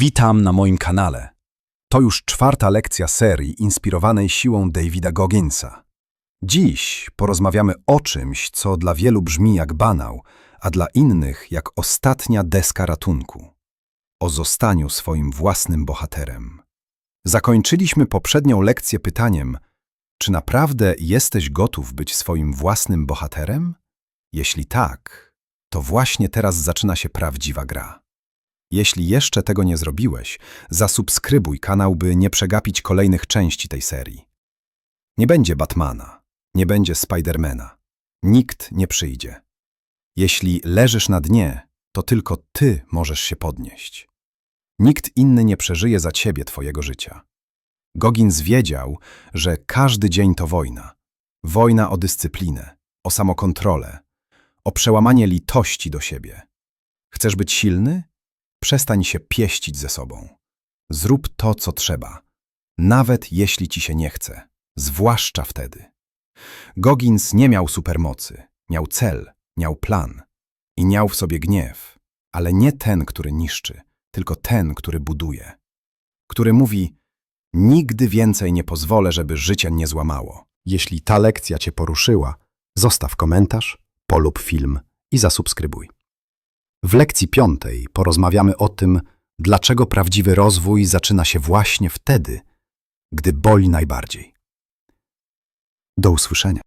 Witam na moim kanale. To już czwarta lekcja serii inspirowanej siłą Davida Gogginsa. Dziś porozmawiamy o czymś, co dla wielu brzmi jak banał, a dla innych jak ostatnia deska ratunku. O zostaniu swoim własnym bohaterem. Zakończyliśmy poprzednią lekcję pytaniem, czy naprawdę jesteś gotów być swoim własnym bohaterem? Jeśli tak, to właśnie teraz zaczyna się prawdziwa gra. Jeśli jeszcze tego nie zrobiłeś, zasubskrybuj kanał, by nie przegapić kolejnych części tej serii. Nie będzie Batmana, nie będzie Spidermana. Nikt nie przyjdzie. Jeśli leżysz na dnie, to tylko ty możesz się podnieść. Nikt inny nie przeżyje za ciebie twojego życia. Goggins wiedział, że każdy dzień to wojna. Wojna o dyscyplinę, o samokontrolę, o przełamanie litości do siebie. Chcesz być silny? Przestań się pieścić ze sobą. Zrób to, co trzeba, nawet jeśli ci się nie chce, zwłaszcza wtedy. Goggins nie miał supermocy, miał cel, miał plan i miał w sobie gniew, ale nie ten, który niszczy, tylko ten, który buduje, który mówi: Nigdy więcej nie pozwolę, żeby życie nie złamało. Jeśli ta lekcja Cię poruszyła, zostaw komentarz, polub film i zasubskrybuj. W lekcji piątej porozmawiamy o tym, dlaczego prawdziwy rozwój zaczyna się właśnie wtedy, gdy boli najbardziej. Do usłyszenia.